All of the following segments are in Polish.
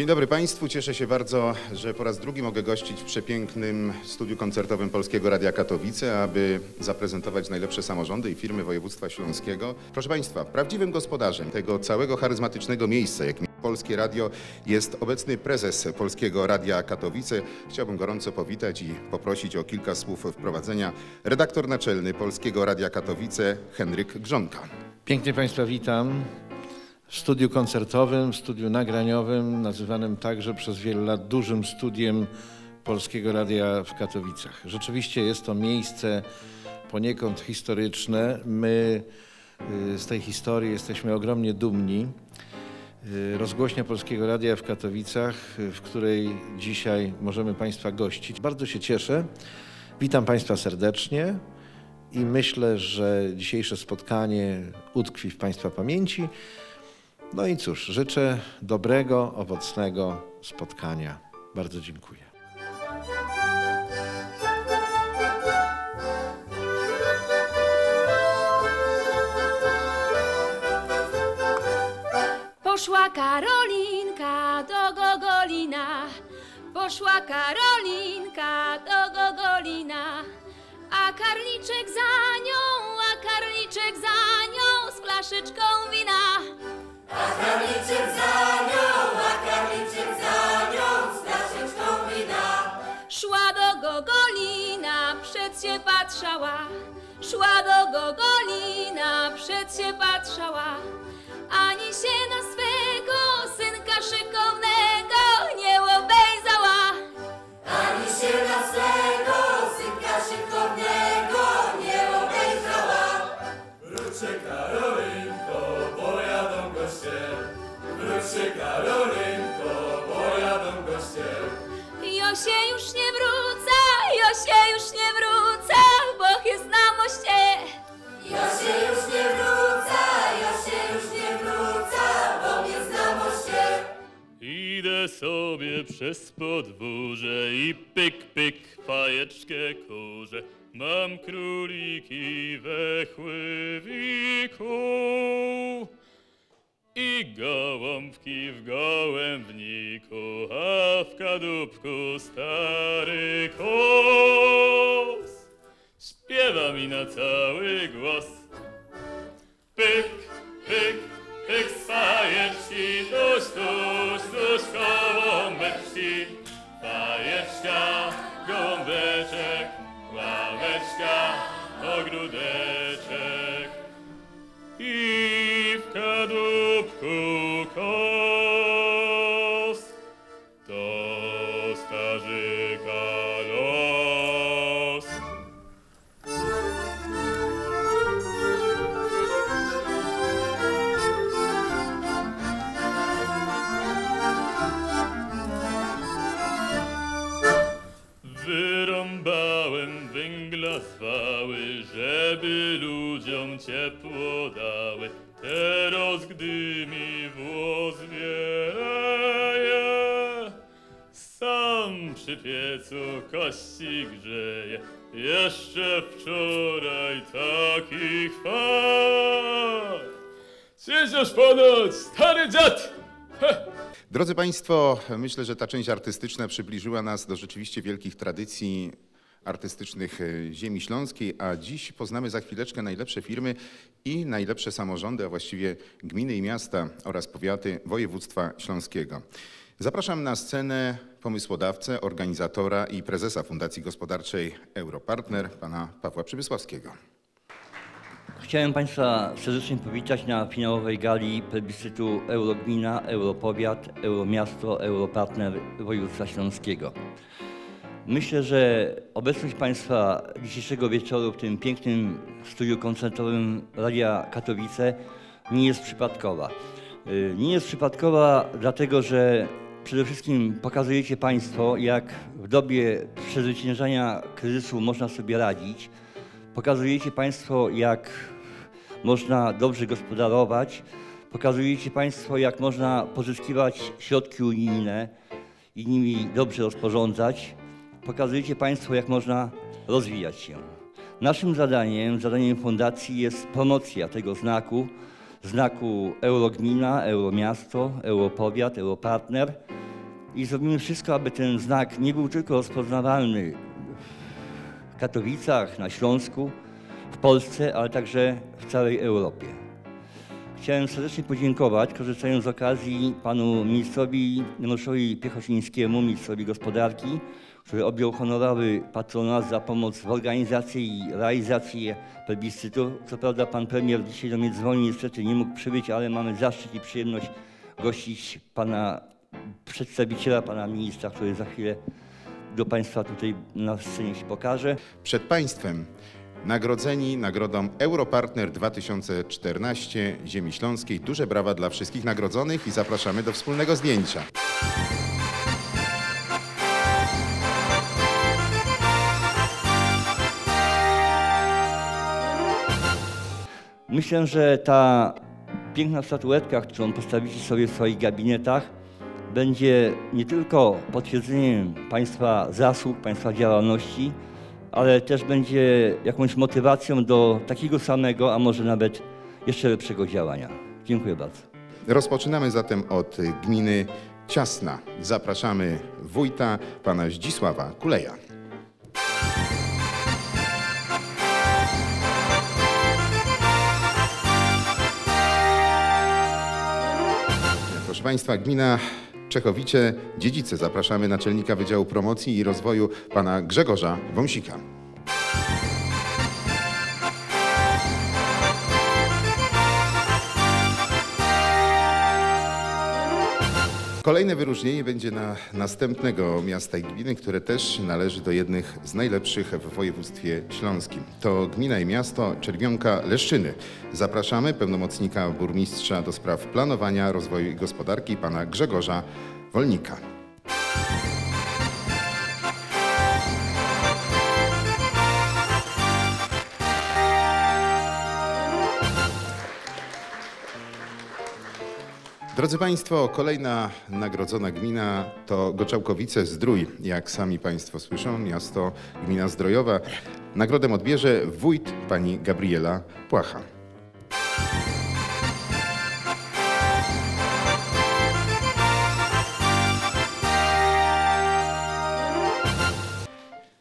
Dzień dobry Państwu. Cieszę się bardzo, że po raz drugi mogę gościć w przepięknym studiu koncertowym Polskiego Radia Katowice, aby zaprezentować najlepsze samorządy i firmy województwa śląskiego. Proszę Państwa, prawdziwym gospodarzem tego całego charyzmatycznego miejsca, jakim Polskie Radio, jest obecny prezes Polskiego Radia Katowice. Chciałbym gorąco powitać i poprosić o kilka słów wprowadzenia redaktor naczelny Polskiego Radia Katowice Henryk Grzonka. Pięknie Państwa witam studiu koncertowym, studiu nagraniowym, nazywanym także przez wiele lat dużym studiem Polskiego Radia w Katowicach. Rzeczywiście jest to miejsce poniekąd historyczne. My y, z tej historii jesteśmy ogromnie dumni. Y, Rozgłośnia Polskiego Radia w Katowicach, y, w której dzisiaj możemy Państwa gościć. Bardzo się cieszę. Witam Państwa serdecznie i myślę, że dzisiejsze spotkanie utkwi w Państwa pamięci. No i cóż, życzę dobrego, owocnego spotkania. Bardzo dziękuję. Poszła Karolinka do Gogolina, poszła Karolinka do Gogolina, a karliczek za nią, a karliczek za nią z flaszeczką wina. Przed się patrzała, szła do Gogolina, przed się patrzała, ani się na swego przez podwórze i pyk, pyk, fajeczkę kurze. Mam króliki we chływiku i gołąbki w gołębniku, a w kadłubku stary kos. Śpiewa mi na cały głos. Pyk, pyk, fajeczki, tuż, tuż, tuż gołąbeczki. Fajeczka, gołąbeczek, ławeczka, ogródeczek. I w kadłubku żeby ludziom ciepło dały. Teraz, gdy mi włos wieje, sam przy piecu kości grzeje. Jeszcze wczoraj takich fal. Cieśniesz ponoć, stary dziad! Drodzy Państwo, myślę, że ta część artystyczna przybliżyła nas do rzeczywiście wielkich tradycji artystycznych e, ziemi śląskiej, a dziś poznamy za chwileczkę najlepsze firmy i najlepsze samorządy, a właściwie gminy i miasta oraz powiaty województwa śląskiego. Zapraszam na scenę pomysłodawcę, organizatora i prezesa Fundacji Gospodarczej Europartner, pana Pawła Przybysławskiego. Chciałem Państwa serdecznie powitać na finałowej gali plebiscytu Eurogmina, Europowiat, Euromiasto, Europartner województwa śląskiego. Myślę, że obecność Państwa dzisiejszego wieczoru w tym pięknym studiu koncertowym Radia Katowice nie jest przypadkowa. Y, Nie jest przypadkowa dlatego, że przede wszystkim pokazujecie Państwo, jak w dobie przezwyciężania kryzysu można sobie radzić. Pokazujecie Państwo, jak można dobrze gospodarować. Pokazujecie Państwo, jak można pozyskiwać środki unijne i nimi dobrze rozporządzać. Pokazujecie Państwo, jak można rozwijać się. Naszym zadaniem, zadaniem fundacji jest promocja tego znaku, znaku Eurogmina, Euromiasto, Europowiat, Europartner, i zrobimy wszystko, aby ten znak nie był tylko rozpoznawalny w Katowicach, na Śląsku, w Polsce, ale także w całej Europie. Chciałem serdecznie podziękować, korzystając z okazji, panu ministrowi Januszowi Piechocińskiemu, ministrowi gospodarki, który objął honorowy patronat za pomoc w organizacji i realizacji plebiscytu. Co prawda pan premier dzisiaj do mnie dzwoni, niestety nie mógł przybyć, ale mamy zaszczyt i przyjemność gościć pana przedstawiciela, pana ministra, który za chwilę do państwa tutaj na scenie się pokaże. Przed Państwem nagrodzeni nagrodą Europartner 2014 Ziemi Śląskiej. Duże brawa dla wszystkich nagrodzonych i zapraszamy do wspólnego zdjęcia. Myślę, że ta piękna statuetka, którą postawicie sobie w swoich gabinetach, będzie nie tylko potwierdzeniem Państwa zasług, Państwa działalności, ale też będzie jakąś motywacją do takiego samego, a może nawet jeszcze lepszego działania. Dziękuję bardzo. Rozpoczynamy zatem od gminy Ciasna. Zapraszamy wójta, pana Zdzisława Kuleja. Proszę Państwa, gmina Czechowice, Dziedzice. Zapraszamy naczelnika Wydziału Promocji i Rozwoju pana Grzegorza Wąsika. Kolejne wyróżnienie będzie na następnego miasta i gminy, które też należy do jednych z najlepszych w województwie śląskim. To gmina i miasto Czerwionka Leszczyny. Zapraszamy pełnomocnika burmistrza do spraw planowania, rozwoju i gospodarki, pana Grzegorza Wolnika. Drodzy Państwo, kolejna nagrodzona gmina to Goczałkowice Zdrój. Jak sami Państwo słyszą, miasto, gmina zdrojowa. Nagrodę odbierze wójt pani Gabriela Płacha.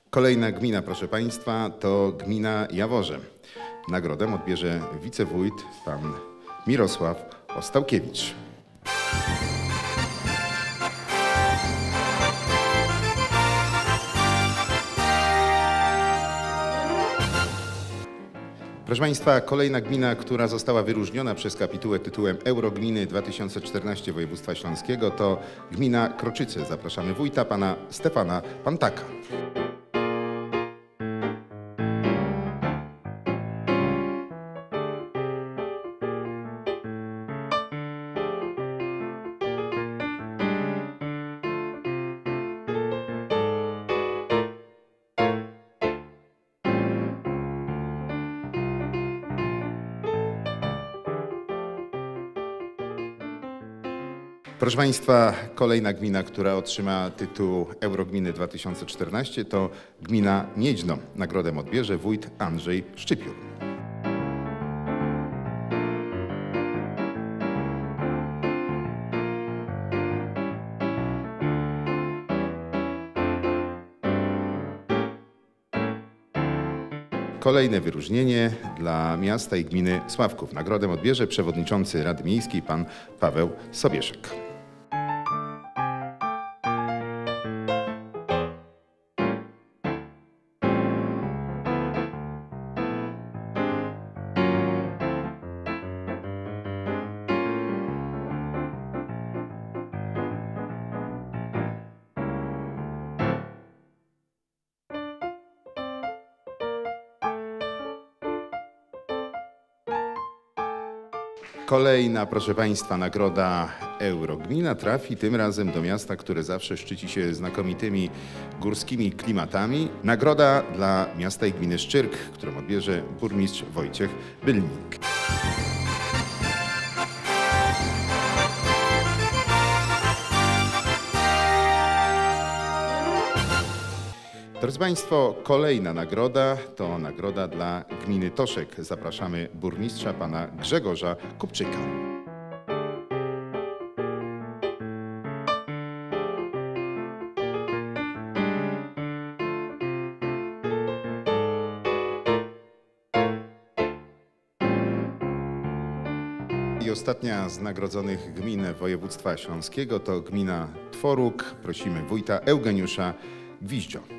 Kolejna gmina, proszę Państwa, to gmina Jaworze. Nagrodę odbierze wicewójt pan Mirosław Ostałkiewicz. Proszę Państwa, kolejna gmina, która została wyróżniona przez kapitułę tytułem Eurogminy 2014 województwa śląskiego to gmina Kroczyce. Zapraszamy wójta pana Stefana Pantaka. Proszę Państwa, kolejna gmina, która otrzyma tytuł Eurogminy 2014 to gmina Niedźno. Nagrodę odbierze wójt Andrzej Szczypior. Kolejne wyróżnienie dla miasta i gminy Sławków. Nagrodę odbierze przewodniczący Rady Miejskiej pan Paweł Sobieszek. Kolejna, proszę Państwa, nagroda Eurogmina trafi tym razem do miasta, które zawsze szczyci się znakomitymi górskimi klimatami. Nagroda dla miasta i gminy Szczyrk, którą odbierze burmistrz Wojciech Bylnik. Drodzy Państwo, kolejna nagroda to nagroda dla gminy Toszek. Zapraszamy burmistrza pana Grzegorza Kupczyka. I ostatnia z nagrodzonych gmin województwa śląskiego to gmina Tworuk. Prosimy wójta Eugeniusza Gwiździo.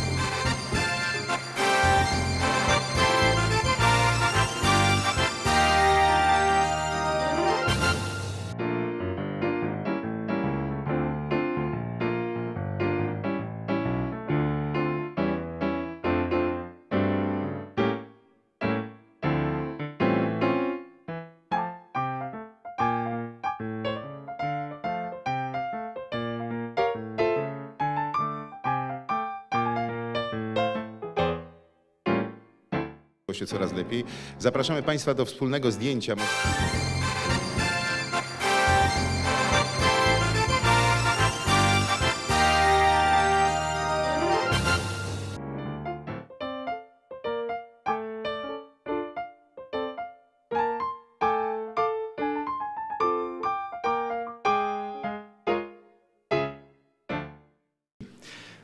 się coraz lepiej. Zapraszamy Państwa do wspólnego zdjęcia.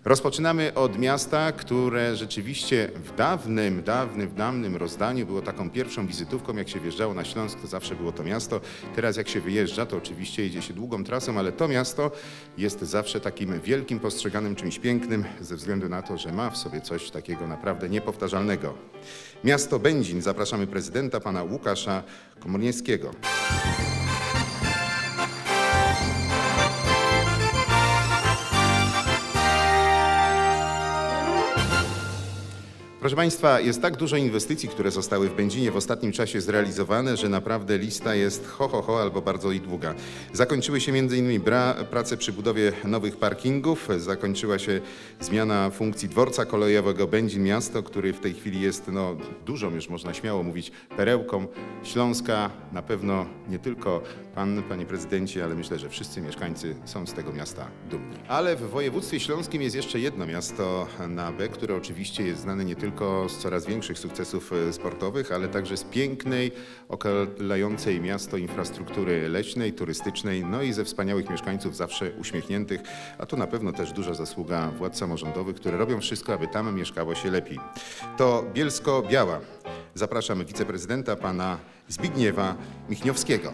Rozpoczynamy od miasta, które rzeczywiście w dawnym, dawnym, dawnym rozdaniu było taką pierwszą wizytówką. Jak się wjeżdżało na Śląsk, to zawsze było to miasto. Teraz jak się wyjeżdża, to oczywiście idzie się długą trasą, ale to miasto jest zawsze takim wielkim, postrzeganym czymś pięknym, ze względu na to, że ma w sobie coś takiego naprawdę niepowtarzalnego. Miasto Będzin. Zapraszamy prezydenta, pana Łukasza Komorniewskiego. Proszę Państwa, jest tak dużo inwestycji, które zostały w Będzinie w ostatnim czasie zrealizowane, że naprawdę lista jest ho, ho, ho albo bardzo i długa. Zakończyły się m.in. Prace przy budowie nowych parkingów, zakończyła się zmiana funkcji dworca kolejowego Będzin Miasto, który w tej chwili jest no, dużą, już można śmiało mówić, perełką Śląska. Na pewno nie tylko Pan, Panie Prezydencie, ale myślę, że wszyscy mieszkańcy są z tego miasta dumni. Ale w województwie śląskim jest jeszcze jedno miasto na B, które oczywiście jest znane nie tylko z coraz większych sukcesów e, sportowych, ale także z pięknej, okalającej miasto infrastruktury leśnej, turystycznej, no i ze wspaniałych mieszkańców zawsze uśmiechniętych, a to na pewno też duża zasługa władz samorządowych, które robią wszystko, aby tam mieszkało się lepiej. To Bielsko-Biała. Zapraszamy wiceprezydenta pana Zbigniewa Michniowskiego.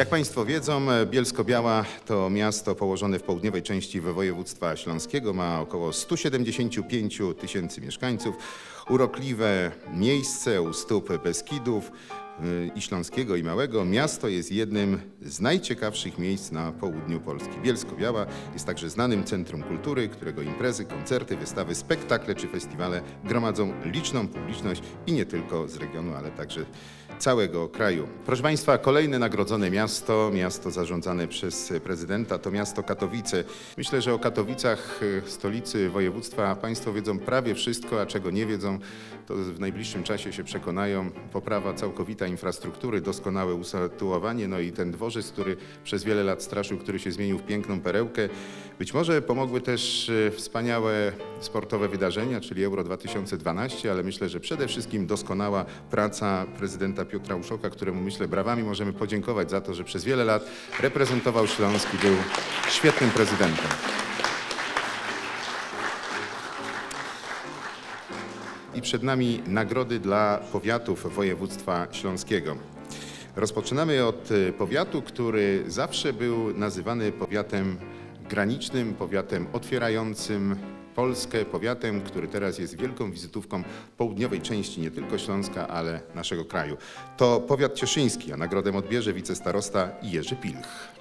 Jak Państwo wiedzą, Bielsko-Biała to miasto położone w południowej części województwa śląskiego. Ma około 175 tysięcy mieszkańców. Urokliwe miejsce u stóp Beskidów y, i Śląskiego i Małego. Miasto jest jednym z najciekawszych miejsc na południu Polski. Bielsko-Biała jest także znanym centrum kultury, którego imprezy, koncerty, wystawy, spektakle czy festiwale gromadzą liczną publiczność i nie tylko z regionu, ale także całego kraju. Proszę Państwa, kolejne nagrodzone miasto, miasto zarządzane przez prezydenta, to miasto Katowice. Myślę, że o Katowicach, y, stolicy województwa, Państwo wiedzą prawie wszystko, a czego nie wiedzą, to w najbliższym czasie się przekonają. Poprawa całkowita infrastruktury, doskonałe usytuowanie, no i ten dworzec, który przez wiele lat straszył, który się zmienił w piękną perełkę. Być może pomogły też y, wspaniałe sportowe wydarzenia, czyli Euro 2012, ale myślę, że przede wszystkim doskonała praca prezydenta Piotra Uszoka, któremu myślę brawami możemy podziękować za to, że przez wiele lat reprezentował Śląsk i był świetnym prezydentem. I przed nami nagrody dla powiatów województwa śląskiego. Rozpoczynamy od y, powiatu, który zawsze był nazywany powiatem granicznym, powiatem otwierającym Polskę, powiatem, który teraz jest wielką wizytówką południowej części nie tylko Śląska, ale naszego kraju. To powiat cieszyński, a nagrodę odbierze wicestarosta Jerzy Pilch.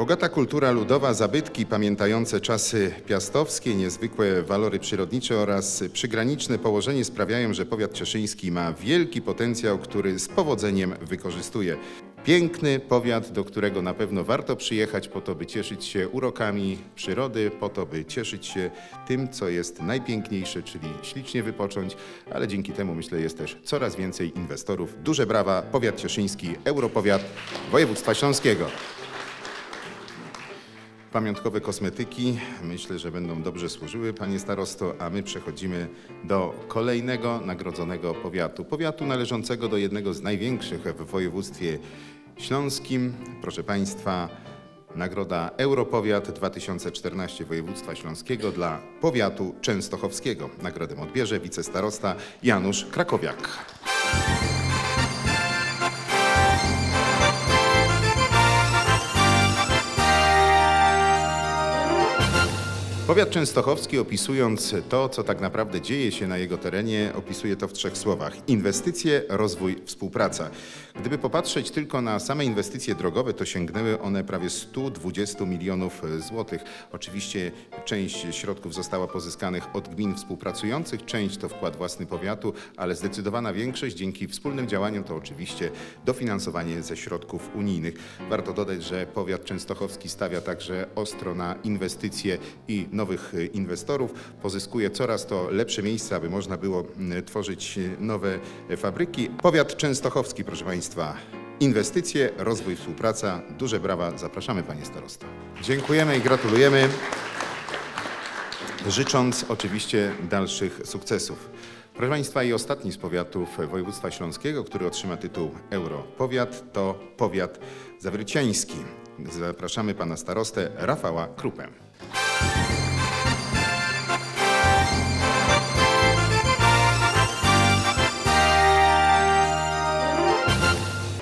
Bogata kultura ludowa, zabytki pamiętające czasy piastowskie, niezwykłe walory przyrodnicze oraz przygraniczne położenie sprawiają, że powiat cieszyński ma wielki potencjał, który z powodzeniem wykorzystuje. Piękny powiat, do którego na pewno warto przyjechać po to, by cieszyć się urokami przyrody, po to, by cieszyć się tym, co jest najpiękniejsze, czyli ślicznie wypocząć, ale dzięki temu myślę jest też coraz więcej inwestorów. Duże brawa, powiat cieszyński, europowiat województwa śląskiego. Pamiątkowe kosmetyki. Myślę, że będą dobrze służyły, panie starosto, a my przechodzimy do kolejnego nagrodzonego powiatu. Powiatu należącego do jednego z największych w województwie śląskim. Proszę państwa, Nagroda Europowiat 2014 województwa śląskiego dla powiatu częstochowskiego. Nagrodę odbierze wicestarosta Janusz Krakowiak. Powiat częstochowski opisując to, co tak naprawdę dzieje się na jego terenie, opisuje to w trzech słowach. Inwestycje, rozwój, współpraca. Gdyby popatrzeć tylko na same inwestycje drogowe, to sięgnęły one prawie 120 milionów złotych. Oczywiście część środków została pozyskanych od gmin współpracujących, część to wkład własny powiatu, ale zdecydowana większość dzięki wspólnym działaniom to oczywiście dofinansowanie ze środków unijnych. Warto dodać, że powiat częstochowski stawia także ostro na inwestycje i nowych y, inwestorów. Pozyskuje coraz to lepsze miejsca, aby można było tworzyć y, nowe y, fabryki. Powiat częstochowski, proszę Państwa. Inwestycje, rozwój, współpraca. Duże brawa. Zapraszamy Panie Starosto. Dziękujemy i gratulujemy. Życząc oczywiście dalszych sukcesów. Proszę Państwa, i ostatni z powiatów województwa śląskiego, który otrzyma tytuł Europowiat, to powiat zawierciański. Zapraszamy Pana Starostę Rafała Krupę.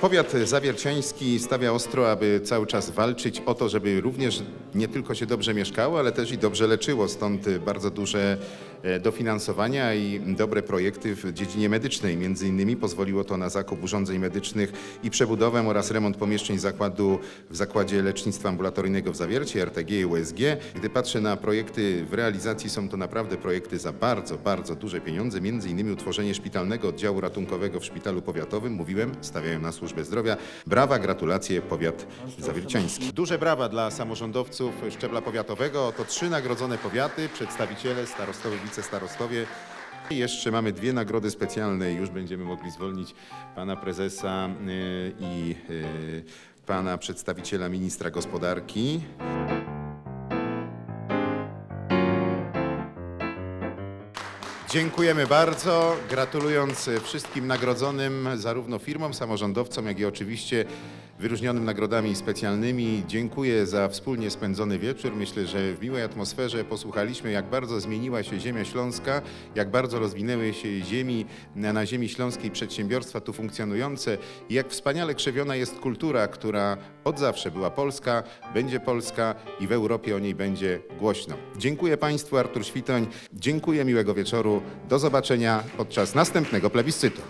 Powiat zawierciański stawia ostro, aby cały czas walczyć o to, żeby również nie tylko się dobrze mieszkało, ale też i dobrze leczyło. Stąd bardzo duże e, dofinansowania i dobre projekty w dziedzinie medycznej. Między innymi pozwoliło to na zakup urządzeń medycznych i przebudowę oraz remont pomieszczeń zakładu w Zakładzie Lecznictwa Ambulatoryjnego w Zawiercie, RTG i USG. Gdy patrzę na projekty w realizacji, są to naprawdę projekty za bardzo, bardzo duże pieniądze. Między innymi utworzenie szpitalnego oddziału ratunkowego w szpitalu powiatowym. Mówiłem, stawiają na służbę zdrowia. Brawa, gratulacje, powiat zawierciański. Duże brawa dla samorządowców szczebla powiatowego. To trzy nagrodzone powiaty, przedstawiciele, starostowie, wicestarostowie. I jeszcze mamy dwie nagrody specjalne już będziemy mogli zwolnić pana prezesa y, i y, pana przedstawiciela ministra gospodarki. Dziękujemy bardzo, gratulując wszystkim nagrodzonym, zarówno firmom, samorządowcom, jak i oczywiście wyróżnionym nagrodami specjalnymi. Dziękuję za wspólnie spędzony wieczór. Myślę, że w miłej atmosferze posłuchaliśmy, jak bardzo zmieniła się ziemia śląska, jak bardzo rozwinęły się ziemi, na, ziemi śląskiej przedsiębiorstwa tu funkcjonujące i jak wspaniale krzewiona jest kultura, która od zawsze była polska, będzie polska i w Europie o niej będzie głośno. Dziękuję Państwu, Artur Świtoń. Dziękuję, miłego wieczoru. Do zobaczenia podczas następnego plebiscytu.